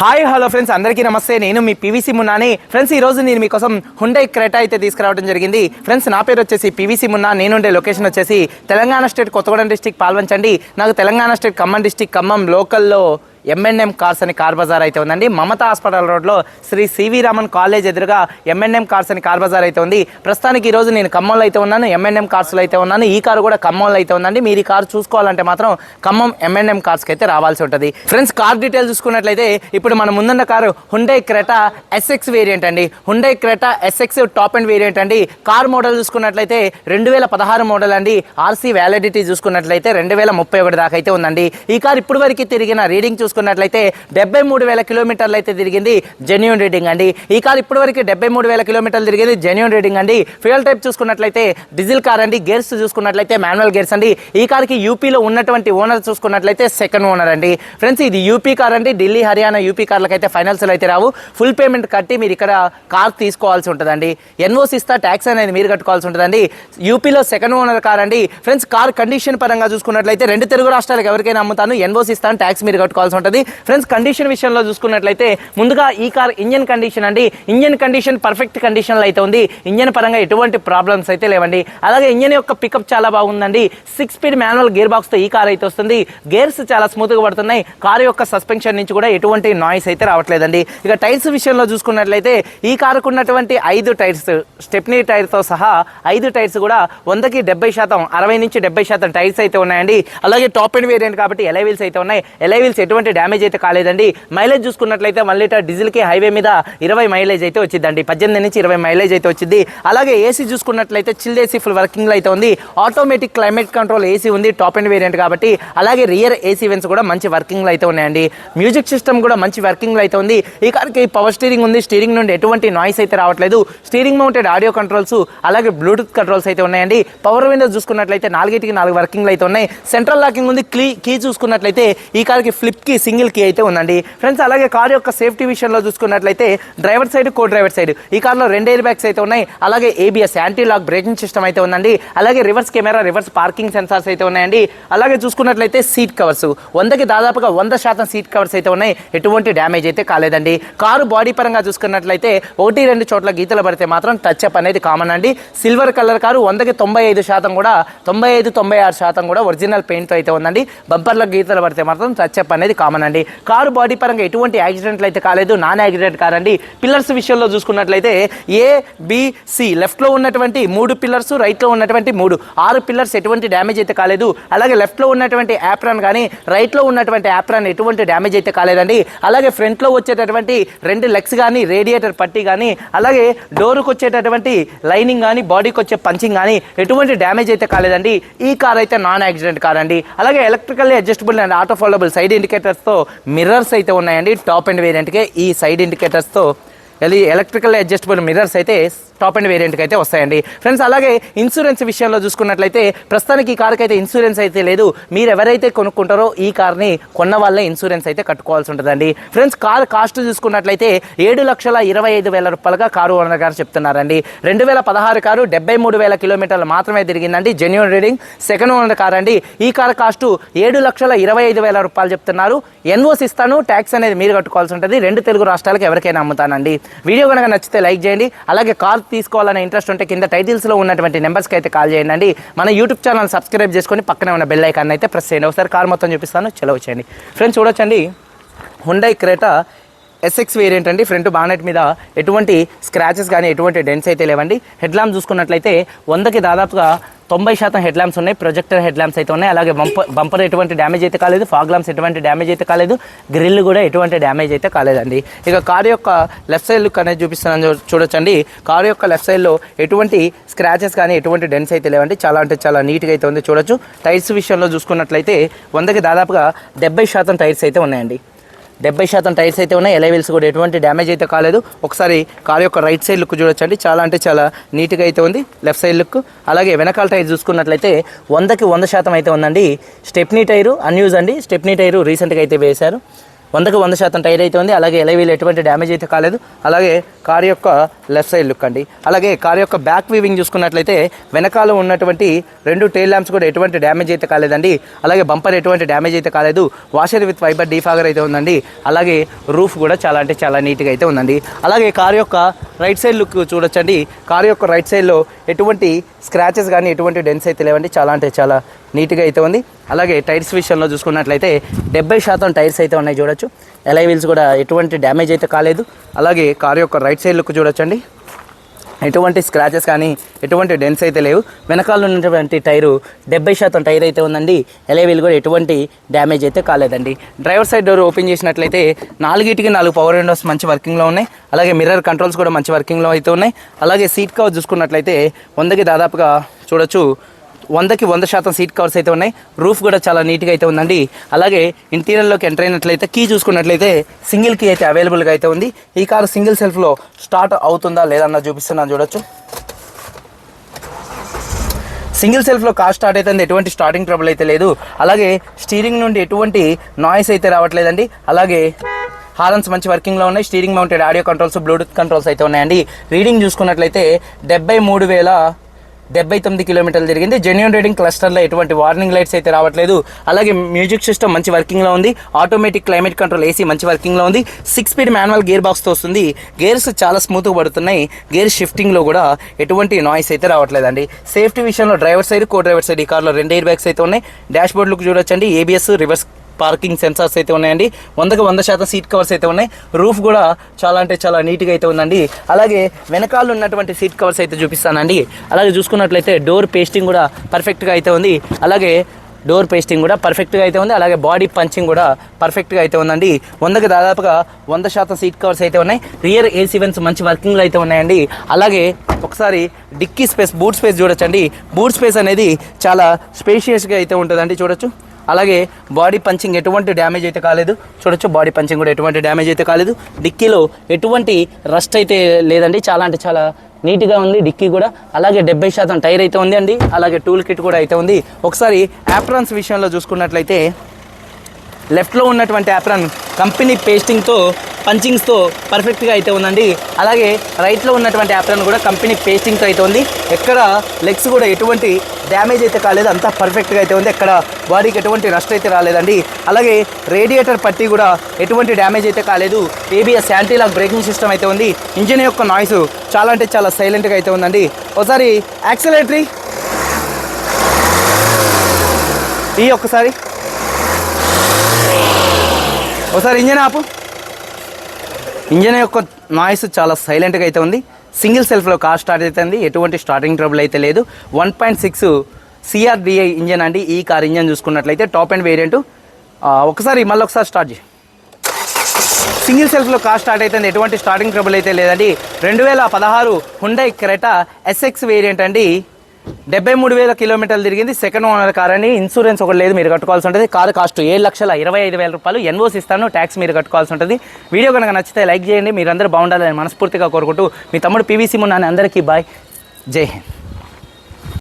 Hi hello friends అందరికీ నమస్తే. నేను మీ పీవీసీ మున్నాని. ఫ్రెండ్స్ ఈ రోజు నేను మీకోసం హుండై క్రేటా అయితే తీసుకురావడం జరిగింది. ఫ్రెండ్స్ నా పేరు వచ్చేసి పీవీసీ మున్నా. నేనుండే లొకేషన్ వచ్చేసి తెలంగాణ స్టేట్ కొత్తగూడెం డిస్టిక్ పాల్వంచండి. నాకు తెలంగాణ స్టేట్ ఖమ్మం డిస్టిక్ ఖమ్మం లోకల్లో ఎంఎన్ఎం కార్స్ అని కార్ బజార్ అయితే ఉందండి. మమతా హాస్పిటల్ రోడ్లో శ్రీ సివి రామన్ కాలేజ్ ఎదురుగా ఎంఎన్ఎం కార్స్ అని కార్ బజార్ అయితే ఉంది. ప్రస్తుతానికి ఈ రోజు నేను ఖమ్మంలో అయితే ఉన్నాను. ఎంఎన్ఎం కార్స్లో అయితే ఉన్నాను. ఈ కారు కూడా ఖమ్మంలో అయితే ఉందండి. మీరు ఈ కారు చూసుకోవాలంటే మాత్రం ఖమ్మం ఎంఎన్ఎం కార్స్కి అయితే రావాల్సి ఉంటుంది. ఫ్రెండ్స్ కార్ డీటెయిల్ చూసుకున్నట్లయితే ఇప్పుడు మన ముందున్న car Hyundai Creta SX variant అండి. Hyundai Creta SX top end variant అండి. కార్ మోడల్ చూసుకున్నట్లయితే రెండు వేల పదహారు మోడల్ అండి. ఆర్సీ వ్యాలిడిటీ చూసుకున్నట్లయితే రెండు వేల ముప్పై ఒకటి దాకా అయితే ఉందండి. ఈ కార్ ఇప్పుడు వరకు తిరిగిన రీడింగ్ చూసుకున్నట్లయితే డెబ్బై మూడు వేల కిలోమీటర్లు అయితే తిరిగింది జెన్యున్ రీడింగ్ అండి. ఈ కార్ ఇప్పటి వరకు డెబ్బై మూడు వేల కిలోమీటర్లు తిరిగింది జెన్యున్ రీడింగ్ అండి. ఫ్యూయల్ టైప్ చూసుకున్నట్లయితే డీజిల్ కార్ అండి. గేర్స్ చూసుకున్నట్లయితే మాన్యువల్ గేర్స్ అండి. ఈ కార్కి యూపీలో ఉన్నటువంటి ఓనర్ చూసుకున్నట్లయితే సెకండ్ ఓనర్ అండి. ఫ్రెండ్స్ ఇది యూపీ కార్ అండి. ఢిల్లీ హర్యానా యూపీ కార్లకు అయితే ఫైనాన్షియల్ అయితే రావు. ఫుల్ పేమెంట్ కట్టి మీరు ఇక్కడ కార్ తీసుకోవాల్సి ఉంటుందండి. ఎన్ఓసి ఇస్తా ట్యాక్స్ అనేది మీరు కట్టుకోవాల్సి ఉంటుందండి. యూపీలో సెకండ్ ఓనర్ కార్ అండి. ఫ్రెండ్స్ కార్ కండిషన్ పరంగా చూసుకున్నట్లయితే రెండు తెలుగు రాష్ట్రాలకు ఎవరికైనా అమ్ముతాను. ఎన్ఓసి ఇస్తాను ట్యాక్స్ మీరు కట్టుకోవాల్సి ఉంటుంది. ఫ్రెండ్స్ కండిషన్ విషయంలో చూసుకున్నట్లయితే ముందుగా ఈ కార్ ఇంజన్ కండిషన్ అండి. ఇంజన్ కండిషన్ పర్ఫెక్ట్ కండిషన్లో అయితే ఉంది. ఇంజన్ పరంగా ఎటువంటి ప్రాబ్లమ్స్ అయితే లేవండి. అలాగే ఇంజన్ యొక్క పికప్ చాలా బాగుందండి. సిక్స్ స్పీడ్ మాన్యువల్ గేర్ బాక్స్తో ఈ కార్ అయితే వస్తుంది. గేర్స్ చాలా స్మూత్గా పడుతున్నాయి. కారు యొక్క సస్పెన్షన్ నుంచి కూడా ఎటువంటి నాయిస్ అయితే రావట్లేదండి. ఇక టైర్స్ విషయంలో చూసుకున్నట్లయితే ఈ కారుకు ఉన్నటువంటి ఐదు టైర్స్ స్టెప్నీ టైర్తో సహా ఐదు టైర్స్ కూడా వందకి డెబ్బై శాతం అరవై నుంచి డెబ్బై శాతం టైర్స్ అయితే ఉన్నాయండి. అలాగే టాప్ అండ్ వేరియంట్ కాబట్టి ఎలైవీల్స్ అయితే ఉన్నాయి. ఎలైవీల్స్ ఎటువంటి ఎటువంటి డ్యామేజ్ అయితే కాలేదండి. మైలేజ్ చూసుకున్నట్లయితే వన్ లీటర్ డీజిల్కి హైవే మీద ఇరవై మైలేజ్ అయితే వచ్చిందండి. పద్దెనిమిది నుంచి ఇరవై మైలేజ్ అయితే వచ్చింది. అలాగే ఏసీ చూసుకున్నట్లయితే చిల్డ్ ఏసీ ఫుల్ వర్కింగ్లో అయితే ఉంది. ఆటోమేటిక్ క్లైమేట్ కంట్రోల్ ఏసీ ఉంది టాప్ అండ్ వేరియంట్ కాబట్టి. అలాగే రియర్ ఏసీ వెన్స్ కూడా మంచి వర్కింగ్లో అయితే ఉన్నాయండి. మ్యూజిక్ సిస్టమ్ కూడా మంచి వర్కింగ్లో అయితే ఉంది. ఈ కార్కి పవర్ స్టీరింగ్ ఉంది. స్టీరింగ్ నుండి ఎటువంటి నాయిస్ అయితే రావట్లేదు. స్టీరింగ్ మౌంటెడ్ ఆడియో కంట్రోల్స్ అలాగే బ్లూటూత్ కంట్రోల్స్ అయితే ఉన్నాయండి. పవర్ విండోస్ చూసుకున్నట్లయితే నాలుగిటికి నాలుగు వర్కింగ్లు అయితే ఉన్నాయి. సెంట్రల్ లాకింగ్ ఉంది. క్లీ కీ చూసుకున్నట్లయితే ఈ కార్కి ఫ్లిప్కి సింగిల్ కీ అయితే ఉందండి. ఫ్రెండ్స్ అలాగే కార్ యొక్క సేఫ్టీ విషయంలో చూసుకున్నట్లయితే driver side co driver side ఈ కార్లో రెండు ఎయిర్ బ్యాగ్స్ అయితే ఉన్నాయి. అలాగే ABS anti lock braking system అయితే ఉందండి. అలాగే reverse camera reverse parking sensors అయితే ఉన్నాయండి. అలాగే చూసుకున్నట్లయితే సీట్ కవర్స్. వందకి దాదాపుగా వంద శాతం సీట్ కవర్స్ అయితే ఉన్నాయి. ఎటువంటి డ్యామేజ్ అయితే కాలేదండి. కారు బాడీ పరంగా చూసుకున్నట్లయితే ఒకటి రెండు చోట్ల గీతలు పడితే మాత్రం టచ్ అప్ అనేది కామన్ అండి. సిల్వర్ కలర్ కారు వందకి తొంభై ఐదు శాతం కూడా తొంభై ఐదు తొంభై ఆరు శాతం కూడా ఒరిజినల్ పెయింట్ అయితే ఉందండి. బంపర్లకు గీతలు పడితే మాత్రం టచ్ అప్ అనేది కామన్ అండి కారు బాడీ పరంగా ఎటువంటి యాక్సిడెంట్లు అయితే కాలేదు. Non accident కారండి. పిల్లర్స్ విషయంలో చూసుకున్నట్లయితే ఏ బిసి లెఫ్ట్లో ఉన్నటువంటి మూడు పిల్లర్స్ రైట్లో ఉన్నటువంటి మూడు. ఆరు పిల్లర్స్ ఎటువంటి డ్యామేజ్ అయితే కాలేదు. అలాగే లెఫ్ట్లో ఉన్నటువంటి యాప్రాన్ కానీ రైట్లో ఉన్నటువంటి యాప్రాన్ ఎటువంటి డ్యామేజ్ అయితే కాలేదండి. అలాగే ఫ్రంట్లో వచ్చేటటువంటి రెండు లెగ్స్ కానీ రేడియేటర్ పట్టి కానీ అలాగే డోర్కి వచ్చేటటువంటి లైనింగ్ కానీ బాడీకి వచ్చే పంచింగ్ కానీ ఎటువంటి డ్యామేజ్ అయితే కాలేదండి. ఈ కార్ అయితే నాన్ యాక్సిడెంట్ కార్ అండి అలాగే electrical adjustable and auto foldable side ఇండికేటర్స్తో mirrors అయితే ఉన్నాయండి. టాప్ అండ్ వేరియంట్కే ఈ సైడ్ ఇండికేటర్స్తో ఇది ఎలక్ట్రికల్ అడ్జస్టబుల్ మిర్రర్స్ అయితే టాప్ అండ్ వేరియంట్కి అయితే వస్తాయండి. ఫ్రెండ్స్ అలాగే ఇన్సూరెన్స్ విషయంలో చూసుకున్నట్లయితే ప్రస్తుతానికి ఈ కార్కి అయితే ఇన్సూరెన్స్ అయితే లేదు. మీరు ఎవరైతే కొనుక్కుంటారో ఈ కార్ని కొన్న వాళ్ళే ఇన్సూరెన్స్ అయితే కట్టుకోవాల్సి ఉంటుందండి. ఫ్రెండ్స్ కార్ కాస్ట్ చూసుకున్నట్లయితే ఏడు లక్షల ఇరవై ఐదు వేల రూపాయలుగా కారు ఓనర్ గారు చెప్తున్నారండి. రెండు వేల పదహారు కారు డెబ్బై మూడు వేల కిలోమీటర్లు మాత్రమే తిరిగిందండి. Genuine reading second owner car అండి. ఈ కార్ కాస్ట్ ఏడు లక్షల ఇరవై ఐదు వేల రూపాయలు చెప్తున్నారు. ఎన్ఓస్ ఇస్తాను ట్యాక్స్ అనేది మీరు కట్టుకోవాల్సి ఉంటుంది. రెండు తెలుగు రాష్ట్రాలకు ఎవరికైనా అమ్ముతానండి. వీడియో కనుక నచ్చితే లైక్ చేయండి. అలాగే కార్ తీసుకోవాలనే ఇంట్రెస్ట్ ఉంటే కింద టైటిల్స్లో ఉన్నటువంటి నెంబర్స్కి అయితే కాల్ చేయండి. అండి మన యూట్యూబ్ ఛానల్ సబ్స్క్రైబ్ చేసుకొని పక్కనే ఉన్న బెల్ ఐకాన్ అయితే ప్రెస్ చేయండి. ఒకసారి కార్ మొత్తం చూపిస్తాను చెలవు చేయండి. ఫ్రెండ్స్ చూడొచ్చండి. హుండై క్రేటా ఎస్ఎక్స్ వేరియంట్ అండి. ఫ్రంట్ బానెట్ మీద ఎటువంటి స్క్రాచెస్ కానీ ఎటువంటి డెన్స్ అయితే లేవండి. హెడ్ ల్యాంప్ చూసుకున్నట్లయితే వందకి దాదాపుగా తొంభై శాతం హెడ్ ల్యాంప్స్ ఉన్నాయి. ప్రొజెక్టర్ హెడ్ ల్యాంప్స్ అయితే ఉన్నాయి. అలాగే బంపర్ బంపర్ ఎటువంటి డ్యామేజ్ అయితే కాలేదు. ఫాగ్ ల్యాంప్స్ ఎటువంటి డ్యామేజ్ అయితే కాలేదు. గ్రిల్ కూడా ఎటువంటి డ్యామేజ్ అయితే కాలేదండి. ఇక కారు యొక్క లెఫ్ట్ సైడ్ లుక్ అనేది చూపిస్తున్నాను. చూడొచ్చండి. కారు యొక్క లెఫ్ట్ సైడ్లో ఎటువంటి స్క్రాచెస్ కానీ ఎటువంటి డెన్స్ అయితే లేవండి. చాలా అంటే చాలా నీట్గా అయితే ఉంది. చూడొచ్చు. టైర్స్ విషయంలో చూసుకున్నట్లయితే వందకి దాదాపుగా డెబ్బై శాతం టైర్స్ అయితే ఉన్నాయండి. డెబ్బై శాతం టైర్స్ అయితే ఉన్నాయి. ఎలైవిల్స్ కూడా ఎటువంటి డ్యామేజ్ అయితే కాలేదు. ఒకసారి కార్ యొక్క రైట్ సైడ్ లుక్ చూడొచ్చండి. చాలా అంటే చాలా నీట్గా అయితే ఉంది. Left side look. అలాగే వెనకాల టైర్ చూసుకున్నట్లయితే వందకి వంద శాతం అయితే ఉందండి. స్టెప్నీ టైరు అన్యూజ్ అండి. స్టెప్నీ టైరు రీసెంట్గా అయితే వేశారు. వందకు వంద శాతం టైర్ అయితే ఉంది. అలాగే ఎలవీలు ఎటువంటి డ్యామేజ్ అయితే కాలేదు. అలాగే కార్ యొక్క లెఫ్ట్ సైడ్ లుక్ అండి. అలాగే కార్ యొక్క బ్యాక్ వీవింగ్ చూసుకున్నట్లయితే వెనకాల ఉన్నటువంటి రెండు టైల్ ల్యాంప్స్ కూడా ఎటువంటి డ్యామేజ్ అయితే కాలేదండి. అలాగే బంపర్ ఎటువంటి డ్యామేజ్ అయితే కాలేదు. వాషర్ విత్ ఫైబర్ డీఫాగర్ అయితే ఉందండి. అలాగే రూఫ్ కూడా చాలా అంటే చాలా నీట్గా అయితే ఉందండి. అలాగే కార్ యొక్క రైట్ సైడ్ లుక్ చూడొచ్చండి. కార్ యొక్క రైట్ సైడ్లో ఎటువంటి స్క్రాచెస్ కానీ ఎటువంటి డెన్స్ అయితే లేవండి. చాలా అంటే చాలా నీట్గా అయితే ఉంది. అలాగే టైర్స్ విషయంలో చూసుకున్నట్లయితే డెబ్బై శాతం టైర్స్ అయితే ఉన్నాయి చూడొచ్చు. ఎలై వీల్స్ కూడా ఎటువంటి డ్యామేజ్ అయితే కాలేదు. అలాగే కార్ యొక్క రైట్ సైడ్ లుక్ చూడొచ్చండి. ఎటువంటి స్క్రాచెస్ కానీ ఎటువంటి డెన్స్ అయితే లేవు. వెనకాల ఉన్నటువంటి టైరు డెబ్బై శాతం టైర్ అయితే ఉందండి. ఎలైవీల్ కూడా ఎటువంటి డ్యామేజ్ అయితే కాలేదండి. డ్రైవర్ సైడ్ డోర్ ఓపెన్ చేసినట్లయితే నాలుగిటికి నాలుగు పవర్ విండోస్ మంచి వర్కింగ్లో ఉన్నాయి. అలాగే మిర్రర్ కంట్రోల్స్ కూడా మంచి వర్కింగ్లో అయితే ఉన్నాయి. అలాగే సీట్ కవర్ చూసుకున్నట్లయితే వందకి దాదాపుగా చూడొచ్చు వందకి వంద శాతం సీట్ కవర్స్ అయితే ఉన్నాయి. రూఫ్ కూడా చాలా నీట్గా అయితే ఉందండి. అలాగే ఇంటీరియర్లోకి ఎంటర్ అయినట్లయితే కీ చూసుకున్నట్లయితే సింగిల్ కీ అయితే అవైలబుల్గా అయితే ఉంది. ఈ కారు సింగిల్ సెల్ఫ్లో స్టార్ట్ అవుతుందా లేదన్నా చూపిస్తున్నాను చూడొచ్చు. సింగిల్ సెల్ఫ్లో కార్ స్టార్ట్ అయితే ఎటువంటి స్టార్టింగ్ ట్రబుల్ అయితే లేదు. అలాగే స్టీరింగ్ నుండి ఎటువంటి నాయిస్ అయితే రావట్లేదండి. అలాగే హారన్స్ మంచి వర్కింగ్లో ఉన్నాయి. Steering mounted audio controls bluetooth controls అయితే ఉన్నాయండి. రీడింగ్ చూసుకున్నట్లయితే డెబ్బై మూడు వేల డెబ్బై తొమ్మిది కిలోమీటర్లు జరిగింది జెన్యున్ రైడింగ్ క్లస్టర్లో ఎటువంటి వార్నింగ్ లైట్స్ అయితే రావట్లేదు. అలాగే మ్యూజిక్ సిస్టమ్ మంచి వర్కింగ్లో ఉంది. ఆటోమేటిక్ క్లైమేట్ కంట్రోల్ ఏసీ మంచి వర్కింగ్లో ఉంది. సిక్స్ స్పీడ్ మాన్యువల్ గేర్ బాక్స్తో వస్తుంది. గేర్స్ చాలా స్మూత్గా పడుతున్నాయి. గేర్ షిఫ్టింగ్లో కూడా ఎటువంటి నాయిస్ అయితే రావట్లేదండి. సేఫ్టీ విషయంలో driver side co driver side ఈ కార్లో రెండు ఎయిర్ బ్యాగ్స్ అయితే ఉన్నాయి. డాష్ బోర్డ్ లుక్ చూడొచ్చండి ఏబిఎస్ రివర్స్ పార్కింగ్ సెన్సార్స్ అయితే ఉన్నాయండి. వందకు వంద శాతం సీట్ కవర్స్ అయితే ఉన్నాయి. రూఫ్ కూడా చాలా అంటే చాలా నీట్గా అయితే ఉందండి. అలాగే వెనకాల ఉన్నటువంటి సీట్ కవర్స్ అయితే చూపిస్తానండి. అలాగే చూసుకున్నట్లయితే డోర్ పేస్టింగ్ కూడా పర్ఫెక్ట్గా అయితే ఉంది. అలాగే డోర్ పేస్టింగ్ కూడా పర్ఫెక్ట్గా అయితే ఉంది. అలాగే బాడీ పంచింగ్ కూడా పర్ఫెక్ట్గా అయితే ఉందండి. వందకి దాదాపుగా వంద శాతం సీట్ కవర్స్ అయితే ఉన్నాయి. రియర్ ఏసీ వెన్స్ మంచి వర్కింగ్లో అయితే ఉన్నాయండి. అలాగే ఒకసారి డిక్కీ స్పేస్ బూట్ స్పేస్ చూడొచ్చండి. బూట్ స్పేస్ అనేది చాలా స్పేషియస్గా అయితే ఉంటుందండి. చూడొచ్చు. అలాగే బాడీ పంచింగ్ ఎటువంటి డ్యామేజ్ అయితే కాలేదు. చూడొచ్చు బాడీ పంచింగ్ కూడా ఎటువంటి డ్యామేజ్ అయితే కాలేదు. డిక్కీలో ఎటువంటి రస్ట్ అయితే లేదండి. చాలా అంటే చాలా నీట్గా ఉంది డిక్కీ కూడా. అలాగే డెబ్బై శాతం టైర్ అయితే ఉంది అండి అలాగే టూల్ కిట్ కూడా అయితే ఉంది. ఒకసారి యాప్రాన్స్ విషయంలో చూసుకున్నట్లయితే లెఫ్ట్లో ఉన్నటువంటి యాప్రాన్ కంపెనీ పేస్టింగ్తో పంచింగ్స్తో పర్ఫెక్ట్గా అయితే ఉందండి. అలాగే రైట్లో ఉన్నటువంటి యాప్రాన్ కూడా కంపెనీ పేస్టింగ్తో అయితే ఉంది. ఎక్కడ లెగ్స్ కూడా ఎటువంటి డ్యామేజ్ అయితే కాలేదు అంతా పర్ఫెక్ట్గా అయితే ఉంది. ఎక్కడ బాడీకి ఎటువంటి నష్టం అయితే రాలేదండి. అలాగే రేడియేటర్ పట్టి కూడా ఎటువంటి డ్యామేజ్ అయితే కాలేదు. ABS anti lock braking system అయితే ఉంది. ఇంజిన్ యొక్క నాయిస్ చాలా అంటే చాలా సైలెంట్గా అయితే ఉందండి. ఒకసారి యాక్సిలేటరీ ఈ ఒక్కసారి. ఒకసారి ఇంజన్ ఆపు. ఇంజన్ యొక్క నాయిస్ చాలా సైలెంట్గా అయితే ఉంది. సింగిల్ సెల్ఫ్లో కార్ స్టార్ట్ అవుతుంది. ఎటువంటి స్టార్టింగ్ ట్రబుల్ అయితే లేదు. One point six CRDI engine అండి. ఈ కార్ ఇంజన్ చూసుకున్నట్లయితే టాప్ అండ్ వేరియంట్. ఒకసారి మళ్ళీ ఒకసారి స్టార్ట్ చేయి. సింగిల్ సెల్ఫ్లో కార్ స్టార్ట్ అవుతుంది. ఎటువంటి స్టార్టింగ్ ట్రబుల్ అయితే లేదండి. రెండు వేల పదహారు హుండై క్రెటా ఎస్ఎక్స్ వేరియంట్ అండి. డెబ్బై మూడు వేల కిలోమీటర్లు తిరిగింది. సెకండ్ ఓనర్ కార్ అని ఇన్సూరెన్స్ ఒకటి లేదు మీరు కట్టుకోవాల్సి ఉంటుంది. కారు కాస్ట్ ఏడు లక్షల ఇరవై ఐదు వేల రూపాయలు. ఎన్ఓస్ ఇస్తాను ట్యాక్స్ మీరు కట్టుకోవాల్సి ఉంటుంది. వీడియో కనుక నచ్చితే లైక్ చేయండి. మీరందరూ బాగుండాలని మనస్ఫూర్తిగా కోరుకుంటూ మీ తమ్ముడు పీవీసీ మున్నాని అందరికీ బాయ్ జై హింద్.